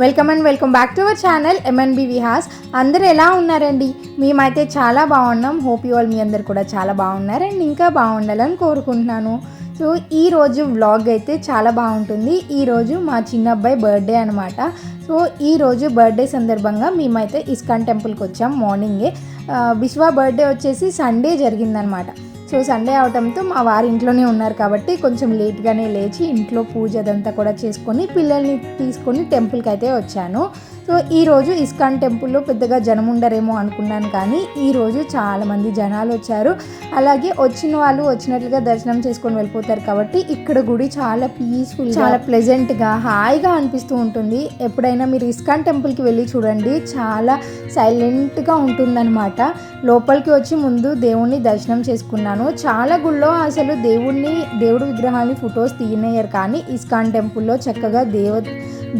Welcome and welcome back to our channel M N B Vihas అందరూ ఎలా ఉన్నారండి? మేమైతే చాలా బాగున్నాం. హోప్ యూ ఆల్ మీ అందరు కూడా చాలా బాగున్నారు అండ్ ఇంకా బాగుండాలని కోరుకుంటున్నాను. సో ఈరోజు వ్లాగ్ అయితే చాలా బాగుంటుంది. ఈరోజు మా చిన్న అబ్బాయి బర్త్డే అనమాట సో ఈ రోజు బర్త్డే సందర్భంగా మేమైతే ఇస్కాన్ టెంపుల్కి వచ్చాం మార్నింగే ఆ, uh, విశ్వ బర్త్డే వచ్చేసి సండే జరిగిందనమాట సో సండే అవటంతో మా వారు ఇంట్లోనే ఉన్నారు కాబట్టి కొంచెం లేట్గానే లేచి ఇంట్లో పూజ అదంతా కూడా చేసుకొని పిల్లల్ని తీసుకొని టెంపుల్కి అయితే వచ్చాను. సో ఈరోజు ఇస్కాన్ టెంపుల్లో పెద్దగా జనం ఉండరేమో అనుకున్నాను కానీ ఈరోజు చాలామంది జనాలు వచ్చారు. అలాగే వచ్చిన వాళ్ళు వచ్చినట్లుగా దర్శనం చేసుకొని వెళ్ళిపోతారు కాబట్టి ఇక్కడ గుడి చాలా పీస్ఫుల్ చాలా ప్లెజెంట్గా హాయిగా అనిపిస్తూ ఉంటుంది. ఎప్పుడైనా మీరు ఇస్కాన్ టెంపుల్కి వెళ్ళి చూడండి చాలా సైలెంట్గా ఉంటుందన్నమాట. లోపలికి వచ్చి ముందు దేవుణ్ణి దర్శనం చేసుకున్నాను. చాలా గుళ్ళో అసలు దేవుణ్ణి దేవుడి విగ్రహాన్ని ఫొటోస్ తీయనేయరు కానీ ఇస్కాన్ టెంపుల్లో చక్కగా దేవ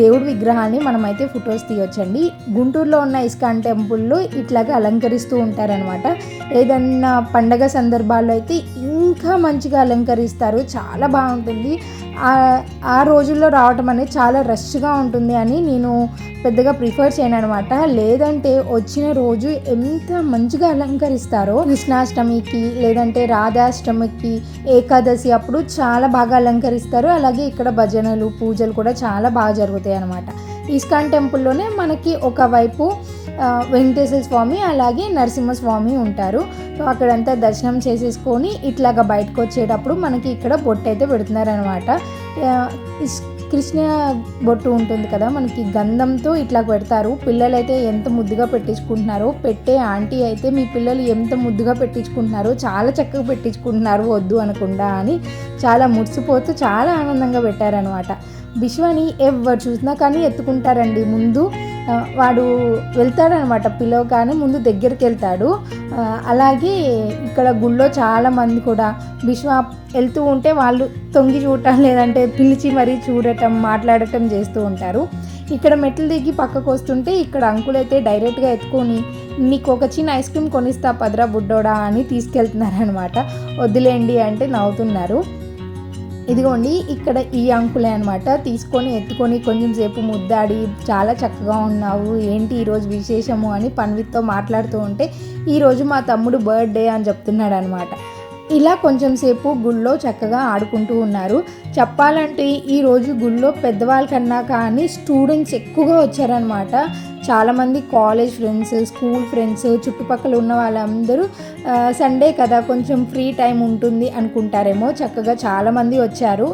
దేవుడి విగ్రహాన్ని మనమైతే ఫొటోస్ తీయొచ్చండి. గుంటూరులో ఉన్న ఇస్కాన్ టెంపుల్లో ఇట్లాగే అలంకరిస్తూ ఉంటారనమాట ఏదన్నా పండగ సందర్భాల్లో అయితే ఇంకా మంచిగా అలంకరిస్తారు. చాలా బాగుంటుంది. ఆ- ఆ రోజుల్లో రావటం అనేది చాలా రష్గా ఉంటుంది అని నేను పెద్దగా ప్రిఫర్ చేయను అనమాట లేదంటే వచ్చిన రోజు ఎంత మంచిగా అలంకరిస్తారో. కృష్ణాష్టమికి లేదంటే రాధాష్టమికి ఏకాదశి అప్పుడు చాలా బాగా అలంకరిస్తారు. అలాగే ఇక్కడ భజనలు పూజలు కూడా చాలా బాగా జరుగుతాయి అనమాట ఇస్కాన్ టెంపుల్లోనే మనకి ఒకవైపు వెంకటేశ్వర స్వామి అలాగే నరసింహస్వామి ఉంటారు. సో అక్కడంతా దర్శనం చేసేసుకొని ఇట్లాగా బయటకు వచ్చేటప్పుడు మనకి ఇక్కడ బొట్టు అయితే పెడుతున్నారనమాట కృష్ణ బొట్టు ఉంటుంది కదా మనకి గంధంతో ఇట్లా పెడతారు. పిల్లలైతే ఎంత ముద్దుగా పెట్టించుకుంటున్నారో పెట్టే ఆంటీ అయితే మీ పిల్లలు ఎంత ముద్దుగా పెట్టించుకుంటున్నారో చాలా చక్కగా పెట్టించుకుంటున్నారు వద్దు అనకుండా అని చాలా మురిసిపోతూ చాలా ఆనందంగా పెట్టారనమాట విశ్వని ఎవరు చూసినా కానీ ఎత్తుకుంటారండి. ముందు వాడు వెళ్తాడనమాట పిలవగానే ముందు దగ్గరికి వెళ్తాడు. అలాగే ఇక్కడ గుళ్ళో చాలామంది కూడా విశ్వ వెళ్తూ ఉంటే వాళ్ళు తొంగి చూడటం లేదంటే పిలిచి మరీ చూడటం మాట్లాడటం చేస్తూ ఉంటారు. ఇక్కడ మెట్లు దిగి పక్కకు వస్తుంటే ఇక్కడ అంకుల్ అయితే డైరెక్ట్గా ఎత్తుకొని నీకు ఒక చిన్న ఐస్ క్రీమ్ కొనిస్తా పదరా బుడ్డోడా అని తీసుకెళ్తున్నారనమాట వద్దులేండి అంటే నవ్వుతున్నారు. ఇదిగోండి ఇక్కడ ఈ అంకులే అనమాట తీసుకొని ఎత్తుకొని కొంచెం సేపు ముద్దాడి చాలా చక్కగా ఉన్నావు. ఏంటి ఈరోజు విశేషము? అని పన్విత్తో మాట్లాడుతూ ఉంటే ఈరోజు మా తమ్ముడు బర్త్డే అని చెప్తున్నాడు అనమాట ఇలా కొంచెం సేపు గుళ్ళో చక్కగా ఆడుకుంటూ ఉన్నారు. చెప్పాలంటే ఈరోజు గుళ్ళో పెద్దవాళ్ళ కన్నా కానీ స్టూడెంట్స్ ఎక్కువగా వచ్చారనమాట చాలామంది కాలేజ్ ఫ్రెండ్స్ స్కూల్ ఫ్రెండ్స్ చుట్టుపక్కల ఉన్న వాళ్ళందరూ సండే కదా కొంచెం ఫ్రీ టైం ఉంటుంది అనుకుంటారేమో. చక్కగా చాలామంది వచ్చారు.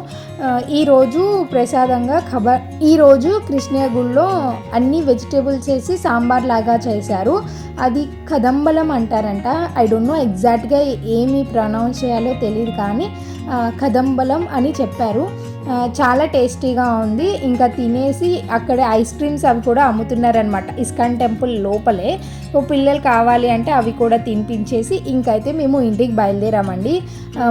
ఈరోజు ప్రసాదంగా ఖబర్ ఈరోజు కృష్ణ గుళ్ళో అన్ని వెజిటేబుల్స్ వేసి సాంబార్ లాగా చేశారు. అది కదంబలం అంటారంట. ఐ డోంట్ నో ఎగ్జాక్ట్గా ఏమి ప్రొనౌన్స్ చేయాలో తెలియదు కానీ కదంబలం అని చెప్పారు. చాలా టేస్టీగా ఉంది. ఇంకా తినేసి అక్కడ ఐస్ క్రీమ్స్ అవి కూడా అమ్ముతున్నారనమాట ఇస్కాన్ టెంపుల్ లోపలే. సో పిల్లలు కావాలి అంటే అవి కూడా తినిపించేసి ఇంకైతే మేము ఇంటికి బయలుదేరామండి.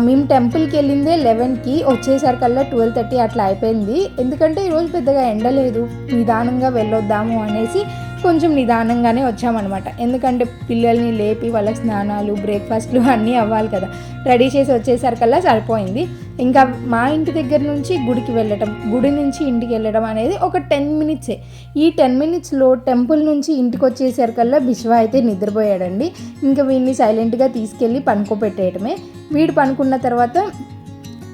మేము టెంపుల్కి వెళ్ళిందే లెవెన్కి వచ్చేసరికల్లా ట్వెల్వ్ థర్టీ అట్లా అయిపోయింది. ఎందుకంటే ఈరోజు పెద్దగా ఎండలేదు నిదానంగా వెళ్ళొద్దాము అనేసి కొంచెం నిదానంగానే వచ్చామన్నమాట. ఎందుకంటే పిల్లల్ని లేపి వాళ్ళకి స్నానాలు బ్రేక్ఫాస్ట్లు అన్నీ అవ్వాలి కదా. రెడీ చేసి వచ్చేసరికల్లా సరిపోయింది. ఇంకా మా ఇంటి దగ్గర నుంచి గుడికి వెళ్ళటం గుడి నుంచి ఇంటికి వెళ్ళడం అనేది ఒక టెన్ మినిట్సే. ఈ టెన్ మినిట్స్లో టెంపుల్ నుంచి ఇంటికి వచ్చేసరికల్లా బిశ్వ అయితే నిద్రపోయాడండి. ఇంకా వీడిని సైలెంట్గా తీసుకెళ్ళి పనుకోబెట్టేయటమే. వీడు పనుకున్న తర్వాత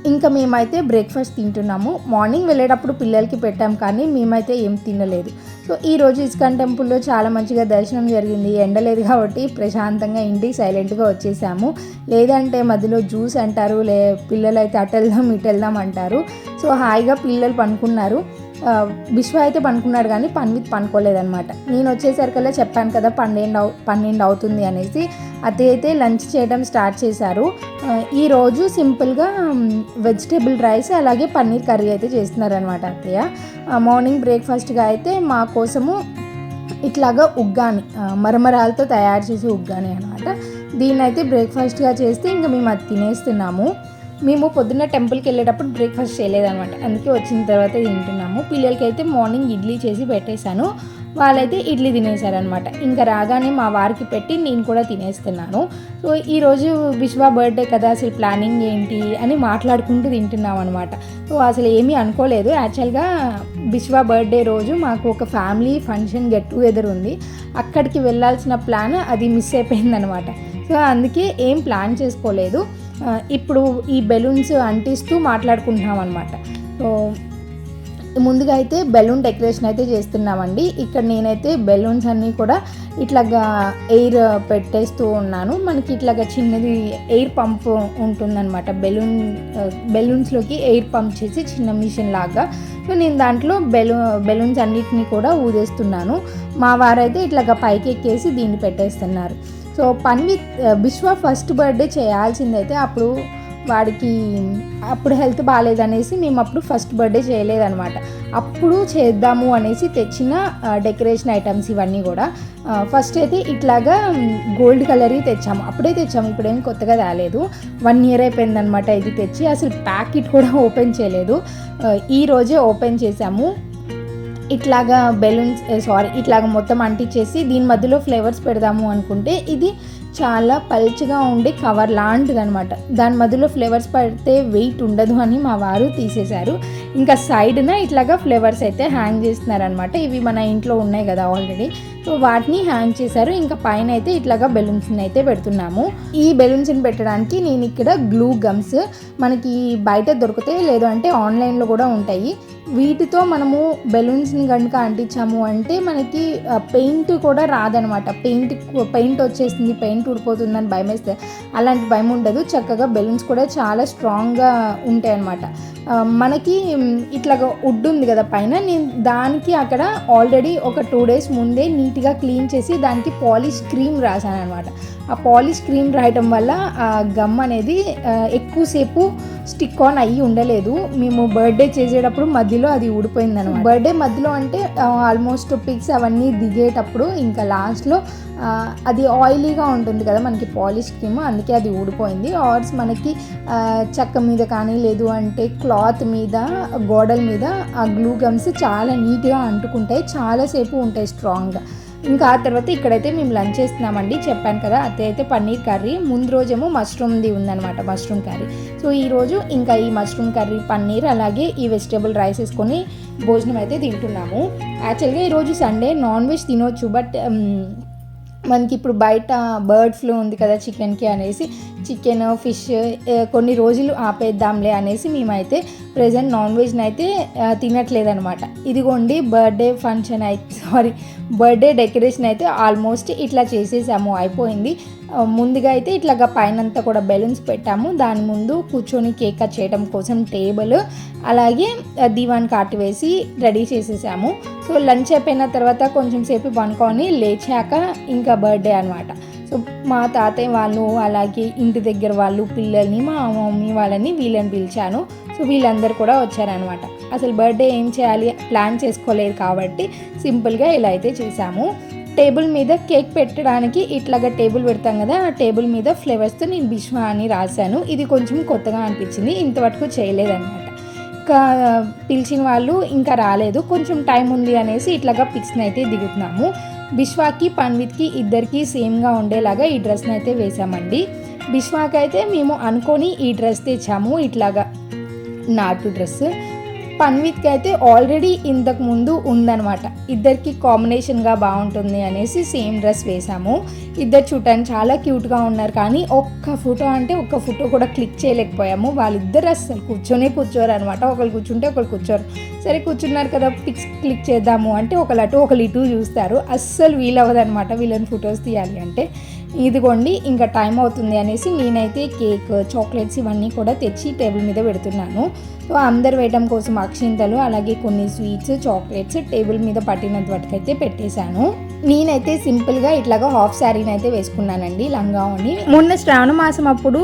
ఇంకా మేమైతే బ్రేక్ఫాస్ట్ తింటున్నాము. మార్నింగ్ వెళ్ళేటప్పుడు పిల్లలకి పెట్టాం కానీ మేమైతే ఏం తినలేదు. సో ఈ రోజు ఇస్కాన్ టెంపుల్లో చాలా మంచిగా దర్శనం జరిగింది. ఎండ లేదు కాబట్టి ప్రశాంతంగా ఇంటికి సైలెంట్గా వచ్చేసాము. లేదంటే మధ్యలో జ్యూస్ అంటారు లే పిల్లలు అయితే అటు వెళ్దాం అంటారు. సో హాయిగా పిల్లలు పనుకున్నారు విశ్వ అయితే పండుకున్నాడు కానీ పన్విత్ పనుకోలేదనమాట నేను వచ్చేసరికల్లా చెప్పాను కదా పన్నెండు అవు పన్నెండు అవుతుంది అనేసి. అతయ్య అయితే లంచ్ చేయడం స్టార్ట్ చేశారు. ఈరోజు సింపుల్గా వెజిటేబుల్ రైస్ అలాగే పన్నీర్ కర్రీ అయితే చేస్తున్నారనమాట అత్తయ్య. మార్నింగ్ బ్రేక్ఫాస్ట్గా అయితే మా కోసము ఇట్లాగా ఉగ్గాని మరమరాలతో తయారు చేసే ఉగ్గాని అనమాట దీన్ని అయితే బ్రేక్ఫాస్ట్గా చేస్తే ఇంకా మేము అది తినేస్తున్నాము. మేము పొద్దున్న టెంపుల్కి వెళ్ళేటప్పుడు బ్రేక్ఫాస్ట్ చేయలేదన్నమాట. అందుకే వచ్చిన తర్వాత తింటున్నాము. పిల్లలకి అయితే మార్నింగ్ ఇడ్లీ చేసి పెట్టేశాను. వాళ్ళైతే ఇడ్లీ తినేశారనమాట ఇంకా రాగానే మా వారికి పెట్టి నేను కూడా తినేస్తున్నాను. సో ఈరోజు విశ్వ బర్త్డే కదా అసలు ప్లానింగ్ ఏంటి అని మాట్లాడుకుంటూ తింటున్నాం అనమాట సో అసలు ఏమీ అనుకోలేదు. యాక్చువల్గా విశ్వా బర్త్డే రోజు మాకు ఒక ఫ్యామిలీ ఫంక్షన్ గెట్ టుగెదర్ ఉంది. అక్కడికి వెళ్ళాల్సిన ప్లాన్ అది మిస్ అయిపోయిందనమాట సో అందుకే ఏం ప్లాన్ చేసుకోలేదు. ఇప్పుడు ఈ బెలూన్స్ అంటిస్తూ మాట్లాడుకుంటున్నాం అనమాట సో ముందుగా అయితే బెలూన్ డెకరేషన్ అయితే చేస్తున్నామండి. ఇక్కడ నేనైతే బెలూన్స్ అన్నీ కూడా ఇట్లాగా ఎయిర్ పెట్టేస్తూ ఉన్నాను. మనకి ఇట్లాగా చిన్నది ఎయిర్ పంప్ ఉంటుందన్నమాట. బెలూన్ బెలూన్స్లోకి ఎయిర్ పంప్ చేసి చిన్న మిషన్ లాగా. సో నేను దాంట్లో బెలూ బెలూన్స్ అన్నిటినీ కూడా ఊదేస్తున్నాను. మా వారైతే ఇట్లాగా పైకి ఎక్కేసి దీన్ని పెట్టేస్తున్నారు. సో పన్వి విశ్వ ఫస్ట్ బర్త్డే చేయాల్సిందైతే అప్పుడు వాడికి అప్పుడు హెల్త్ బాగాలేదనేసి మేము అప్పుడు ఫస్ట్ బర్త్డే చేయలేదనమాట అప్పుడు చేద్దాము అనేసి తెచ్చిన డెకరేషన్ ఐటమ్స్ ఇవన్నీ కూడా. ఫస్ట్ అయితే ఇట్లాగా గోల్డ్ కలర్ తెచ్చాము. అప్పుడే తెచ్చాము ఇప్పుడేం కొత్తగా తేలేదు వన్ ఇయర్ అయిపోయిందనమాట ఇది తెచ్చి. అసలు ప్యాకెట్ కూడా ఓపెన్ చేయలేదు. ఈ రోజే ఓపెన్ చేసాము ఇట్లాగా బెలూన్స్ సారీ ఇట్లాగా మొత్తం అంటించేసి దీని మధ్యలో ఫ్లేవర్స్ పెడదాము అనుకుంటే ఇది చాలా పల్చగా ఉండే కవర్ లాంటిది అనమాట దాని మధ్యలో ఫ్లేవర్స్ పడితే వెయిట్ ఉండదు అని మా వారు తీసేశారు. ఇంకా సైడ్న ఇట్లాగా ఫ్లేవర్స్ అయితే హ్యాంగ్ చేస్తున్నారనమాట ఇవి మన ఇంట్లో ఉన్నాయి కదా ఆల్రెడీ. సో వాటిని హ్యాంగ్ చేశారు. ఇంకా పైన అయితే ఇట్లాగా బెలూన్స్ని అయితే పెడుతున్నాము. ఈ బెలూన్స్ని పెట్టడానికి నేను ఇక్కడ గ్లూ గమ్స్ మనకి బయట దొరుకుతాయి లేదు అంటే ఆన్లైన్లో కూడా ఉంటాయి. వీటితో మనము బెలూన్స్ని కనుక అంటించాము అంటే మనకి పెయింట్ కూడా రాదనమాట. పెయింట్ పెయింట్ వచ్చేసింది పెయింట్ ఊడిపోతుందని భయం వేస్తే అలాంటి భయం ఉండదు. చక్కగా బెలూన్స్ కూడా చాలా స్ట్రాంగ్గా ఉంటాయి అనమాట మనకి ఇట్లా ఇట్లాగా వుడ్ ఉంది కదా పైన నేను దానికి అక్కడ ఆల్రెడీ ఒక టూ డేస్ ముందే నీట్గా క్లీన్ చేసి దానికి పాలిష్ క్రీమ్ రాశాను అనమాట ఆ పాలిష్ క్రీమ్ రాయటం వల్ల ఆ గమ్ అనేది ఎక్కువసేపు స్టిక్ ఆన్ అయ్యి ఉండలేదు. మేము బర్త్డే చేసేటప్పుడు మధ్యలో అది ఊడిపోయింది అనమాట బర్త్డే మధ్యలో అంటే ఆల్మోస్ట్ పిక్స్ అవన్నీ దిగేటప్పుడు ఇంకా లాస్ట్లో అది ఆయిలీగా ఉంటుంది కదా మనకి పాలిష్ క్రీమ్ అందుకే అది ఊడిపోయింది. ఆర్స్ మనకి చెక్క మీద కానీ లేదు అంటే క్లాత్ మీద గోడల మీద ఆ గ్లూ గమ్స్ చాలా నీట్గా అంటుకుంటాయి. చాలాసేపు ఉంటాయి స్ట్రాంగ్గా. ఇంకా ఆ తర్వాత ఇక్కడైతే మేము లంచ్ చేస్తున్నామండి. చెప్పాను కదా అదే అయితే పన్నీర్ కర్రీ. ముందు రోజేమో మష్రూమ్ది ఉందన్నమాట మష్రూమ్ కర్రీ. సో ఈరోజు ఇంకా ఈ మష్రూమ్ కర్రీ పన్నీర్ అలాగే ఈ వెజిటేబుల్ రైస్ వేసుకొని భోజనం అయితే తింటున్నాము. యాక్చువల్గా ఈరోజు సండే నాన్ వెజ్ తినొచ్చు బట్ మనకి ఇప్పుడు బయట బర్డ్ ఫ్లూ ఉంది కదా చికెన్కి అనేసి చికెన్ ఫిష్ కొన్ని రోజులు ఆపేద్దాంలే అనేసి మేమైతే ప్రజెంట్ నాన్ వెజ్ని అయితే తినట్లేదనమాట ఇదిగోండి బర్త్డే ఫంక్షన్ అయితే సారీ బర్త్డే డెకరేషన్ అయితే ఆల్మోస్ట్ ఇట్లా చేసేసాము అయిపోయింది. ముందుగా అయితే ఇట్లాగా పైనంతా కూడా బెలూన్స్ పెట్టాము. దాని ముందు కూర్చొని కేక్ కట్ చేయడం కోసం టేబుల్ అలాగే దీవాన్ దివాన్ కాటు వేసి రెడీ చేసేసాము. సో లంచ్ అయిపోయిన తర్వాత కొంచెం సేపు పనుకొని లేచాక ఇంకా బర్త్డే అనమాట సో మా తాతయ్య వాళ్ళు అలాగే ఇంటి దగ్గర వాళ్ళు పిల్లల్ని మా మమ్మీ వాళ్ళని వీళ్ళని పిలిచాను. సో వీళ్ళందరూ కూడా వచ్చారనమాట అసలు బర్త్డే ఏం చేయాలి? ప్లాన్ చేసుకోలేదు కాబట్టి సింపుల్గా ఇలా అయితే చేసాము. టేబుల్ మీద కేక్ పెట్టడానికి ఇట్లాగా టేబుల్ పెడతాం కదా ఆ టేబుల్ మీద ఫ్లేవర్స్తో నేను బిష్వా అని రాశాను. ఇది కొంచెం కొత్తగా అనిపించింది ఇంతవరకు చేయలేదన్నమాట. ఇంకా పిలిచిన వాళ్ళు ఇంకా రాలేదు. కొంచెం టైం ఉంది అనేసి ఇట్లాగా పిక్స్ని అయితే దిగుతున్నాము. బిష్వాకి పన్విత్కి ఇద్దరికి సేమ్గా ఉండేలాగా ఈ డ్రెస్ని అయితే వేసామండి బిష్వాకి అయితే మేము అనుకొని ఈ డ్రెస్ తెచ్చాము ఇట్లాగా నాటు డ్రెస్. పన్విత్కి అయితే ఆల్రెడీ ఇంతకు ముందు ఉందన్నమాట. ఇద్దరికి కాంబినేషన్గా బాగుంటుంది అనేసి సేమ్ డ్రెస్ వేసాము ఇద్దరు చూడటానికి చాలా క్యూట్గా ఉన్నారు కానీ ఒక్క ఫోటో అంటే ఒక్క ఫోటో కూడా క్లిక్ చేయలేకపోయాము. వాళ్ళిద్దరు అసలు కూర్చొనే కూర్చోరు అనమాట ఒకరు కూర్చుంటే ఒకరు కూర్చోరు. సరే కూర్చున్నారు కదా పిక్స్ క్లిక్ చేద్దాము అంటే ఒకళ్ళు అటు ఒకళ్ళు ఇటు చూస్తారు. అస్సలు వీలవ్వదనమాట వీళ్ళని ఫొటోస్ తీయాలి అంటే. ఇదిగోండి ఇంకా టైం అవుతుంది అనేసి నేనైతే కేక్ చాక్లెట్స్ ఇవన్నీ కూడా తెచ్చి టేబుల్ మీద పెడుతున్నాను. సో అందరు వేయడం కోసం అక్షింతలు అలాగే కొన్ని స్వీట్స్ చాక్లెట్స్ టేబుల్ మీద పట్టినంత వాటికైతే పెట్టేశాను. నేనైతే సింపుల్గా ఇట్లాగా హాఫ్ శారీని అయితే వేసుకున్నానండి లంగావని మొన్న శ్రావణ మాసం అప్పుడు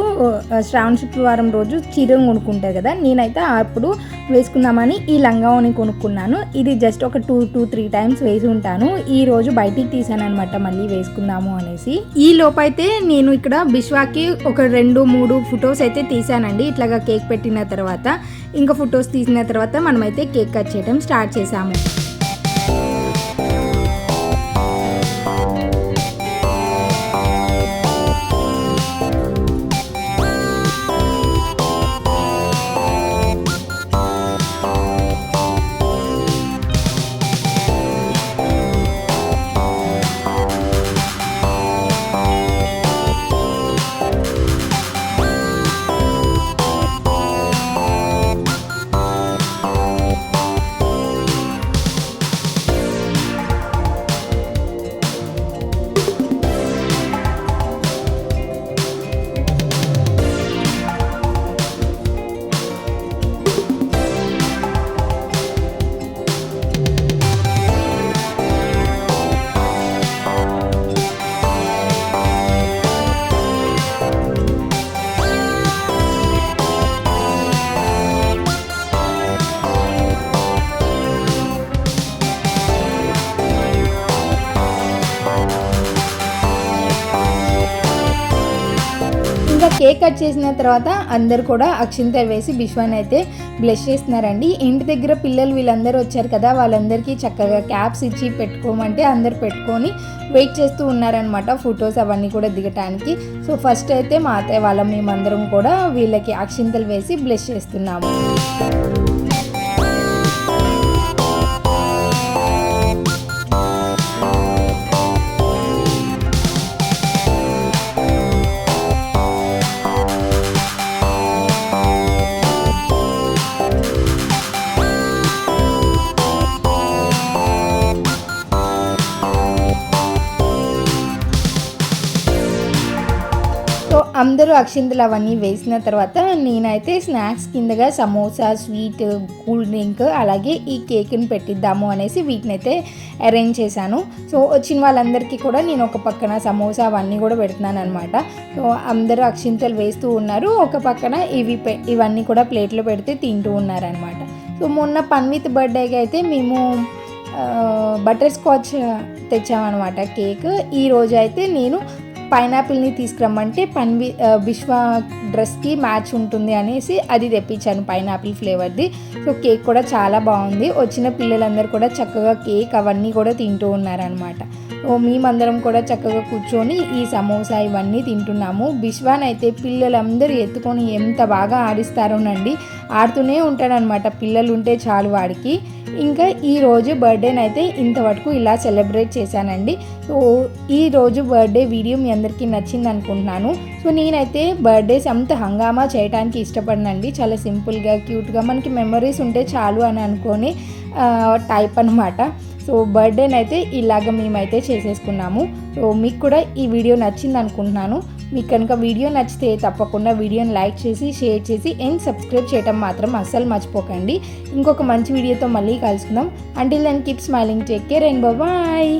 శ్రావణ శుక్రవారం రోజు చీర కొనుక్కుంటారు కదా నేనైతే అప్పుడు వేసుకుందామని ఈ లంగావని కొనుక్కున్నాను. ఇది జస్ట్ ఒక టూ టూ త్రీ టైమ్స్ వేసి ఉంటాను. ఈ రోజు బయటికి తీసాను అనమాట మళ్ళీ వేసుకుందాము అనేసి. ఈ లోపైతే నేను ఇక్కడ బిశ్వాకి ఒక రెండు మూడు ఫొటోస్ అయితే తీసానండి ఇట్లాగా కేక్ పెట్టిన తర్వాత ఇంకా ఫొటోస్ తీసిన తర్వాత మనమైతే కేక్ కట్ చేయడం స్టార్ట్ చేసాము కట్ చేసిన తర్వాత అందరు కూడా అక్షింతలు వేసి బిశ్వాన్ అయితే బ్లెష్ చేస్తున్నారండి. ఇంటి దగ్గర పిల్లలు వీళ్ళందరూ వచ్చారు కదా వాళ్ళందరికీ చక్కగా క్యాప్స్ ఇచ్చి పెట్టుకోమంటే అందరు పెట్టుకొని వెయిట్ చేస్తూ ఉన్నారనమాట ఫొటోస్ అవన్నీ కూడా దిగటానికి. సో ఫస్ట్ అయితే మా అత్తయ్య వాళ్ళ మేమందరం కూడా వీళ్ళకి అక్షింతలు వేసి బ్లెష్ చేస్తున్నాము. అందరూ అక్షింతలు అవన్నీ వేసిన తర్వాత నేనైతే స్నాక్స్ కిందగా సమోసా స్వీట్ కూల్ డ్రింక్ అలాగే ఈ కేక్ని పెట్టిద్దాము అనేసి వీటిని అయితే అరేంజ్ చేశాను. సో వచ్చిన వాళ్ళందరికీ కూడా నేను ఒక పక్కన సమోసా అవన్నీ కూడా పెడుతున్నాను అనమాట సో అందరూ అక్షింతలు వేస్తూ ఉన్నారు. ఒక పక్కన ఇవి పె- ఇవన్నీ కూడా ప్లేట్లో పెడితే తింటూ ఉన్నారనమాట సో మొన్న పన్విత్ బర్త్డేకి అయితే మేము బటర్ స్కాచ్ తెచ్చామన్నమాట కేక్. ఈరోజు అయితే నేను పైనాపిల్ని తీసుకురమ్మంటే పన్వి ఆ, విశ్వ డ్రెస్కి మ్యాచ్ ఉంటుంది అనేసి అది తెప్పించాను పైనాపిల్ ఫ్లేవర్ది. సో కేక్ కూడా చాలా బాగుంది. వచ్చిన పిల్లలందరూ కూడా చక్కగా కేక్ అవన్నీ కూడా తింటూ ఉన్నారనమాట ఓ మేమందరం కూడా చక్కగా కూర్చొని ఈ సమోసా ఇవన్నీ తింటున్నాము. బిశ్వాన్ అయితే పిల్లలందరూ ఎత్తుకొని ఎంత బాగా ఆడిస్తారోనండి. ఆడుతూనే ఉంటాడనమాట. పిల్లలు ఉంటే చాలు వాడికి. ఇంకా ఈరోజు బర్త్డేని అయితే ఇంతవరకు ఇలా సెలబ్రేట్ చేశానండి. సో ఈరోజు బర్త్డే వీడియో మీ అందరికీ నచ్చింది అనుకుంటున్నాను సో నేనైతే బర్త్డేస్ అంత హంగామా చేయడానికి ఇష్టపడనండి. చాలా సింపుల్గా క్యూట్గా మనకి మెమరీస్ ఉంటే చాలు అని అనుకొని టైప్ అనమాట సో బర్త్డేని అయితే ఇలాగ మేమైతే చేసేసుకున్నాము. సో మీకు కూడా ఈ వీడియో నచ్చింది అనుకుంటున్నాను. మీకు కనుక వీడియో నచ్చితే తప్పకుండా వీడియోని లైక్ చేసి షేర్ చేసి అండ్ సబ్స్క్రైబ్ చేయడం మాత్రం అస్సలు మర్చిపోకండి. ఇంకొక మంచి వీడియోతో మళ్ళీ కలుసుకుందాం. Until then keep smiling take care and bye